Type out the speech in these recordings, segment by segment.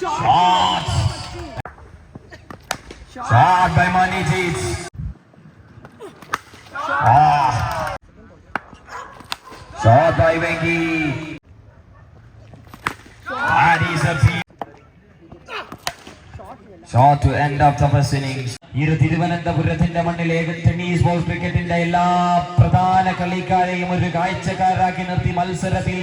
Shot. Shot by Manijit. Ah. Shot by Vengi. That is a beat. Shot to end of the first innings. ഇരു തിരുവനന്തപുരത്തിന്റെ മണ്ണിലേക്ക് tennis ball ക്രിക്കറ്റിന്റെ എല്ലാ പ്രധാന കളിക്കാരെയും ഒരു കാഴ്ചക്കാരാക്കി നിർത്തി മത്സരത്തിൽ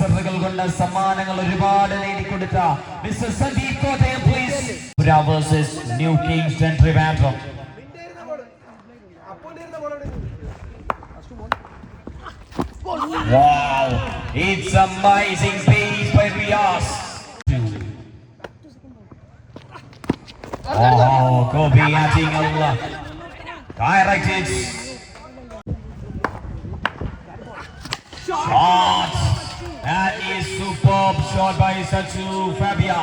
സിക്സറുകൾ കൊണ്ട് സമ്മാനങ്ങൾ ഒരുപാട് നേടിക്കൊടുത്ത mister Sandeep please new Wow, it's amazing pace by Riaz. Oh, Kobe adding a directed shot. That is superb shot by Sachu Fabia.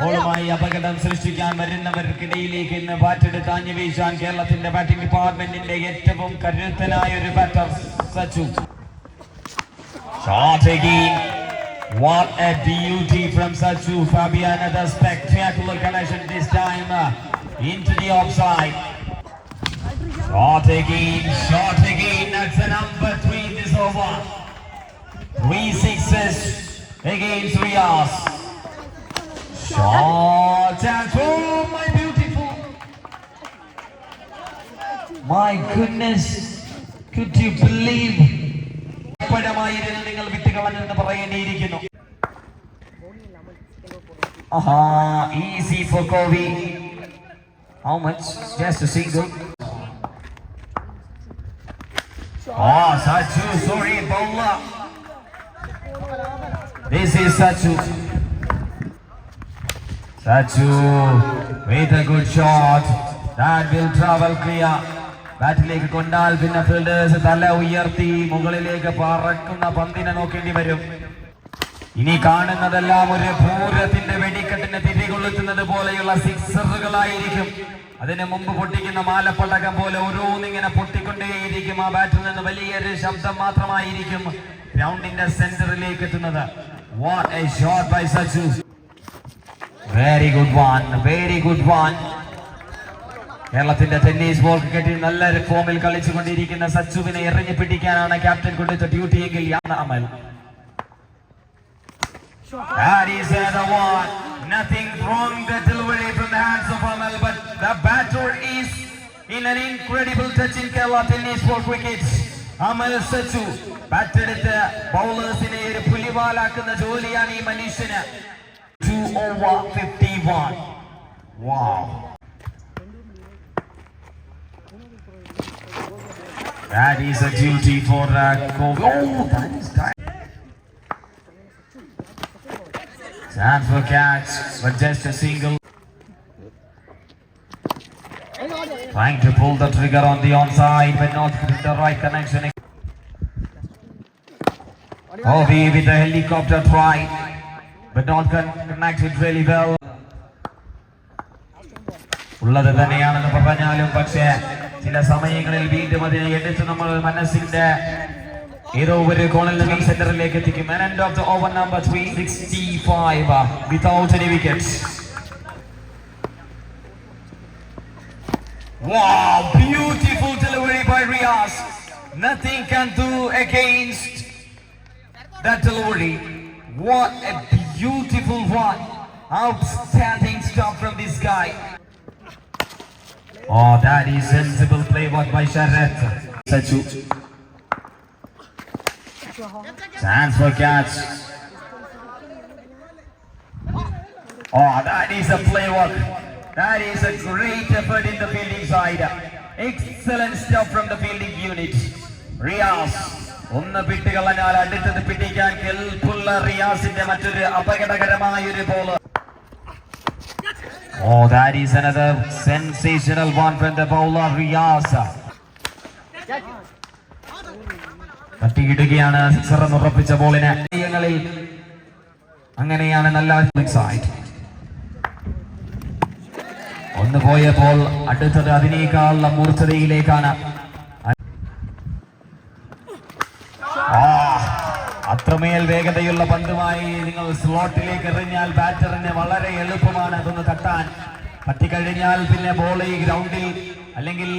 ബോളുമായി അപകടം സൃഷ്ടിക്കാൻ വരുന്നവർക്കിടയിലേക്ക് ഇന്ന് ബാറ്റെടുത്ത് ആഞ്ഞു വീശാൻ കേരളത്തിന്റെ ബാറ്റിംഗ് ഡിപ്പാർട്ട്മെന്റിന്റെ ഏറ്റവും കരുത്തനായ ഒരു batter Sachu Shot again. What a beauty from Sachu Fabia. Another spectacular connection this time uh, into the offside. Shot again, shot again. That's a number three in this over. Three sixes against Riaz. Shot and oh my beautiful. My goodness. Could you believe? പഴമായിരുന്നു നിങ്ങൾ വിട്ടുകളഞ്ഞെന്ന് പറയേണ്ടിയിരിക്കുന്നു ആഹാ easy for കോവി how much just single ആ Sachu sorry ബൗള This is Sachu. Sachu with a good shot. That will travel clear. ബാറ്റിലേക്ക് കൊണ്ടാൽ പിന്നെ fielders തല ഉയർത്തി മുകളിലേക്ക് പറക്കുന്ന പന്തിനെ നോക്കേണ്ടി വരും ഇനി കാണുന്നതെല്ലാം ഒരു പൂരത്തിന്റെ വെടിക്കെട്ടിനെ തിരികൊളുത്തുന്നത് പോലെയുള്ള സിക്സറുകളായിരിക്കും അതിനു മുമ്പ് പൊട്ടിക്കുന്ന മാലപ്പടകം പോലെ ഓരോന്നിങ്ങനെ പൊട്ടിക്കൊണ്ടേയിരിക്കും ആ ബാറ്റിൽ നിന്ന് വലിയൊരു ശബ്ദം മാത്രമായിരിക്കും ഗ്രൗണ്ടിന്റെ സെന്ററിലേക്ക് എത്തുന്നത് what A shot by Sachu very good one very good one കേരളത്തിന്റെ ടെന്നീസ് ബോൾ ക്രിക്കറ്റിൽ നല്ല ഫോമിൽ കളിച്ചുകൊണ്ടിരിക്കുന്ന സച്ചുവിനെ എറിഞ്ഞു പിടിക്കാനാണ് ക്യാപ്റ്റൻ കൊടുത്ത ഡ്യൂട്ടി എങ്കിൽ യാണ് അമൽ That is another one. Nothing wrong the delivery from the hands of Amal, but the batter is in an incredible touch in Kerala tennis ball cricket. Amal Sachu bat എടുത്ത് ബൗളേഴ്സിനെ ഒരു പുലിവാലാക്കുന്ന ജോലിയാണ് ഈ മനുഷ്യന് two over fifty one wow That is a duty for uh, Kobe. Oh, that is tight. Chance for catch, but just a single. Trying to pull the trigger on the onside, but not with the right connection. Kobe with the helicopter try, but not con- connected really well. ഉള്ളത് തന്നെയാണെന്ന് പറഞ്ഞാലും പക്ഷേ ചില സമയങ്ങളിൽ വീണ്ടും അതിനെ എടുത്ത് നമ്മൾ മനസ്സിന്റെ ഏതോ ഒരു കോണിൽ നിന്നും സെന്ററിലേക്ക് എത്തിക്കും over number three sixty five without any wickets Wow, beautiful delivery by Riaz. Nothing can do against that delivery. What a beautiful one. Outstanding stuff from this guy. Oh, that is sensible play work by Sharat. Sachu. Chance for catch. Oh, that is a play work. That is a great effort in the fielding side. Excellent stuff from the fielding unit. Riaz. ഒന്ന് പിട്ടുകളഞ്ഞാൽ അടുത്തത് പിടിക്കാൻ കെൽപ്പുള്ള റിയാസിന്റെ മറ്റൊരു അപകടകരമായ ഒരു ball Oh, that is another sensational one from the bowler Riyaz. തട്ടിയിടുകയാണ് sixer എന്ന് ഉറപ്പിച്ച ബോളിന് അങ്ങനെയാണ് നല്ല സൈഡ് ഒന്ന് പോയപ്പോൾ അടുത്തത് അതിനേക്കാൾ മൂർച്ചതയിലേക്കാണ്. ആ, അത്രമേൽ വേഗതയുള്ള പന്തുമായി നിങ്ങൾ സ്ലോട്ടിലേക്ക് എറിഞ്ഞാൽ ബാറ്ററിന് വളരെ എളുപ്പമാണ് അതൊന്ന് തട്ടാൻ. തട്ടിക്കഴിഞ്ഞാൽ പിന്നെ ബോൾ ഈ ഗ്രൗണ്ടിൽ അല്ലെങ്കിൽ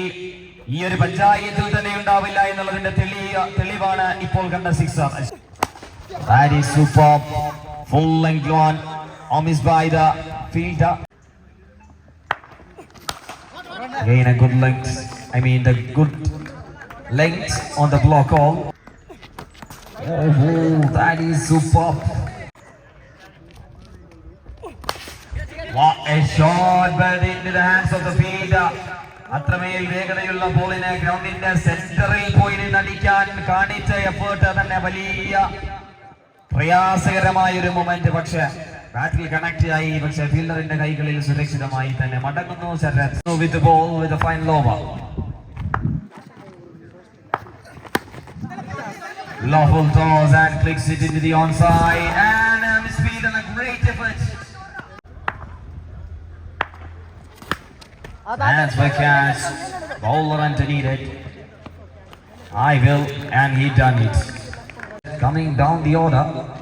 ഈ ഒരു പഞ്ചായത്തിൽ തന്നെ ഉണ്ടാവില്ല എന്നുള്ളതിന്റെ തെളിയ തെളിവാണ് ഇപ്പോൾ കണ്ട sixer full length on. Omis by the fielder. Again a good length. I mean the good length on the block all. Oh, that is superb. What a shot, but into the hands of the fielder. അത്രമേൽ വേഗതയുള്ള ബോളിന് ഗ്രൗണ്ടിന്റെ സെന്ററിൽ പോയി നടിക്കാൻ കാണിച്ച effort തന്നെ വലിയ പ്രയാസകരമായ ഒരു moment പക്ഷെ ബാറ്റിൽ കണക്ട് ആയി പക്ഷെ ഫീൽഡറിന്റെ കൈകളിൽ സുരക്ഷിതമായി തന്നെ മടങ്ങുന്നു Sarath with ball with final over Lawful toss and clicks it into the onside and um, speed and a great effort. That's for catch. Bowler underneath it. I will and he done it. Coming down the order.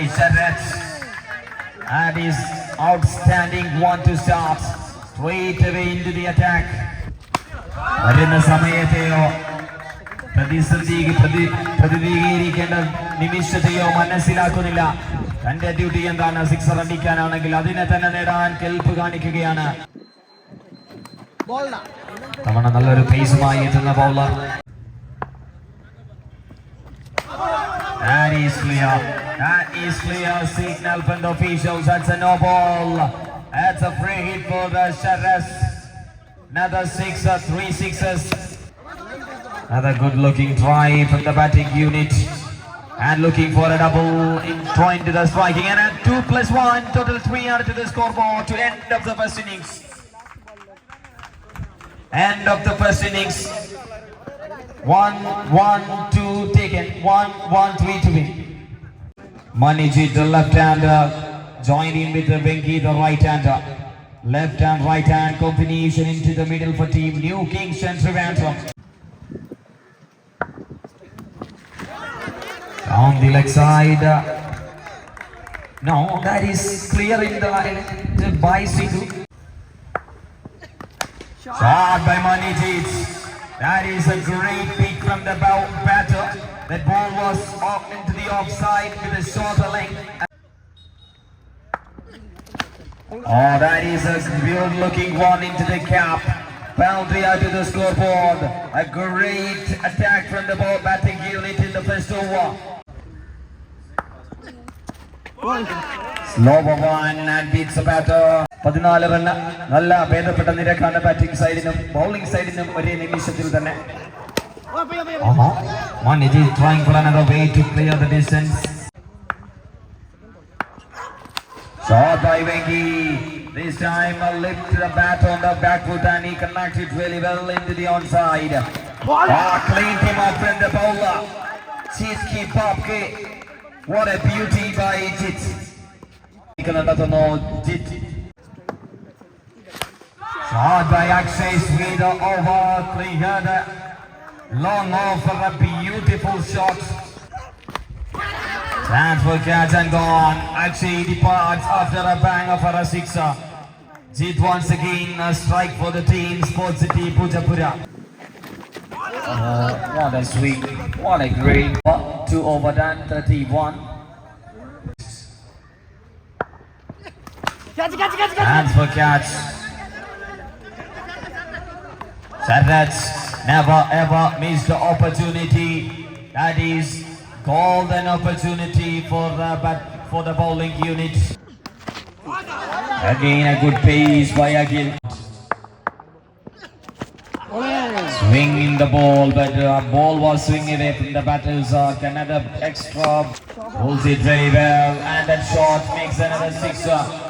by Sharat. And is outstanding one to start. Straight away into the attack. വരുന്ന സമയത്തെയോ പ്രതിസന്ധി പ്രതി പ്രതിനിധീകരിക്കേണ്ട നിമിഷത്തെയോ മനസ്സിലാക്കുന്നില്ല തന്റെ duty എന്താണ് sixer അടിക്കാനാണെങ്കിൽ അതിനെ തന്നെ നേടാൻ കെൽപ്പ് കാണിക്കുകയാണ് തവണ നല്ലൊരു പേസുമായി എത്തുന്ന bowler That is clear. That is clear. Signal from the officials. That's a no ball. That's a free hit for the Sharas. Another sixer, three sixes. Another good looking try from the batting unit. And looking for a double in trying to the striking. And a two plus one, total three added to the scoreboard to end of the first innings. End of the first innings. One, one, two taken. One, one, three to win. The left-hander, joined in with the Venki, the right-hander. Left and right hand combination into the middle for team New Kingston Trivandrum. On the leg side. No, that is clear in the, in the by Sidhu. Shot by Manijit. That is a great pick from the batter. That ball was off into the offside with a shorter length. Oh, that is a good looking one into the cap. Boundary out to the scoreboard. A great attack from the ball batting unit in the first over. Slow one and beats the batter. പതിനാല് run നല്ല ഭേദപ്പെട്ട നിരക്കാണ് batting സൈഡിനും bowling സൈഡിനും ഒരേ നിമിഷത്തിൽ തന്നെ ആഹാ. Maniji trying for another way to clear the distance. Shot by Venki. This time a lift to the bat on the back foot and he connects it really well into the onside. Ah, cleaned him up from the bowler. Chiski Popke. What a beauty by Jit. നടത്തുന്നു ജിറ്റ് Shot by Akshay Swede over cleared. Long off for a beautiful shot. Chance for catch and gone. Akshay departs after a bang of a sixer. Jit once again a strike for the team. Sports City Pujapura. Oh, uh, what a swing. What a great. Two over done. 31. Catch, catch, catch, catch. Hands for catch. Sarraj never ever missed the opportunity. That is golden opportunity for the bat, for the bowling unit. Again a good pace by Agil. Swing in the ball, but uh, ball was swinging away from the batter's arc. Another extra holds it very well, and that shot makes another sixer.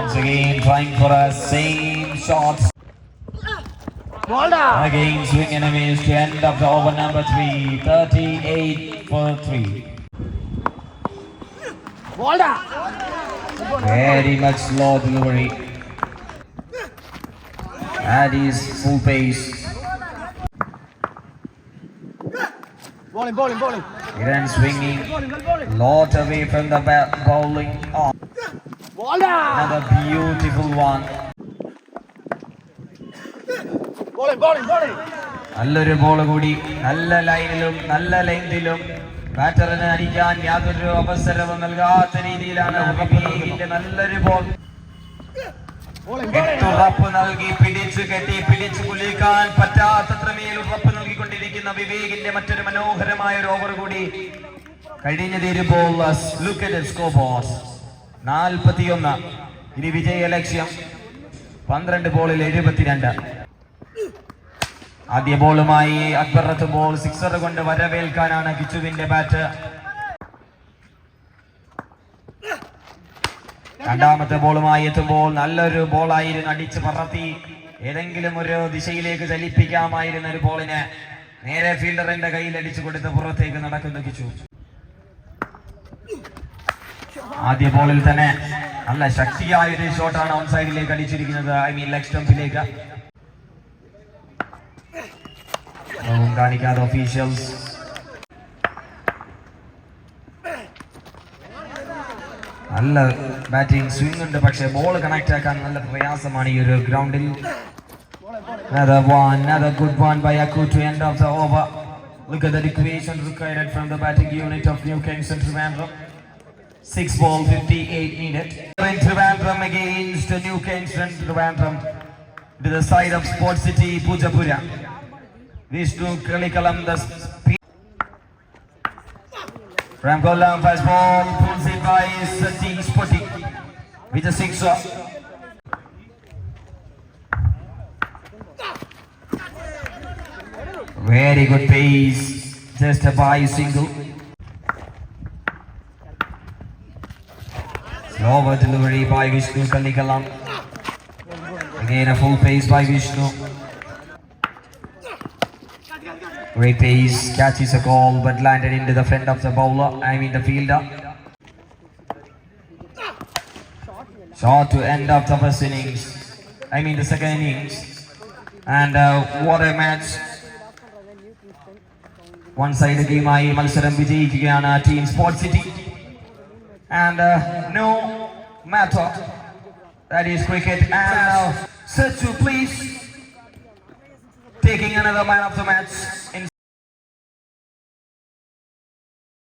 Once again trying for a same shot. Again swing and a miss to end of the over number three. 38 for three. Very much slow delivery. That is full pace. Bowling, bowling, bowling. Iran swinging. Bowling, well, bowling. Lot away from the bowling. Ball down. Another beautiful one. നല്ലൊരു ball കൂടി. നല്ല ലൈനിലും നല്ല ലെങ്തിലും ബാറ്ററിന് അടിക്കാൻ യാതൊരു അവസരവും നൽകാത്ത രീതിയിലാണ് നല്ലൊരു ബോൾ. എട്ടുറപ്പ് നൽകി പിടിച്ചു കെട്ടി പിടിച്ചു കുലിക്കാൻ പറ്റാത്തത്രമേൽ ഉറപ്പ് നൽകിക്കൊണ്ടിരിക്കുന്ന വിവേകിന്റെ മറ്റൊരു മനോഹരമായ ഒരു ഓവർ കൂടി. കഴിഞ്ഞ തീരുമ്പോൾ ലുക്ക് സ്കോർ ബോർഡ് നാൽപ്പത്തിയൊന്ന്. ഇനി വിജയ ലക്ഷ്യം. പന്ത്രണ്ട് ബോളിൽ എഴുപത്തിരണ്ട്. ആദ്യ ബോളുമായി അക്ബർ ബോൾ സിക്സർ കൊണ്ട് വരവേൽക്കാനാണ് കിച്ചുവിന്റെ ബാറ്റ്. രണ്ടാമത്തെ ബോളുമായി എത്തുമ്പോൾ നല്ലൊരു ബോളായിരുന്നു അടിച്ച് പറത്തി. ഏതെങ്കിലും ഒരു ദിശയിലേക്ക് ചലിപ്പിക്കാമായിരുന്ന ഒരു ബോളിനെ നേരെ ഫീൽഡറിന്റെ കയ്യിൽ അടിച്ചു കൊടുത്ത് പുറത്തേക്ക് നടക്കുന്നു കിച്ചു ആദ്യ ബോളിൽ തന്നെ നല്ല ശക്തിയായ ഒരു ഷോട്ടാണ് ഓൺ സൈഡിലേക്ക് അടിച്ചിരിക്കുന്നത് ഐ മീൻ ലെഗ് സ്റ്റംപിലേക്ക് കാണിക്കാതെ ഒഫീഷ്യൽസ് നല്ല ബാറ്റിംഗ് സ്വിംഗ് ഉണ്ട് പക്ഷേ ബോൾ കണക്ട് ആക്കാൻ നല്ല പ്രയാസമാണ് ഈ ഒരു ഗ്രൗണ്ടിൽ. Look at the equation required from the batting unit of New Kingston Trivandrum. Six ball, 58 needed. In Trivandrum against New Kingston Trivandrum to the side of Sport City Pujapura. Vishnu Kalikalam the speed. From Kollam fast ball pulls it by Sati Spoti with a sixer. Very good pace, just a by single. Slower delivery by Vishnu Kalikalam. Again a full pace by Vishnu. Great pace, catches a ball but landed into the front of the bowler, I mean the fielder. Shot to end of the first innings, I mean the second innings. And uh, what a match. One side ഗെയിമായി മത്സരം വിജയിക്കുകയാണ് team sports city and uh, new method that is cricket. And now uh, please. Taking another man of the match in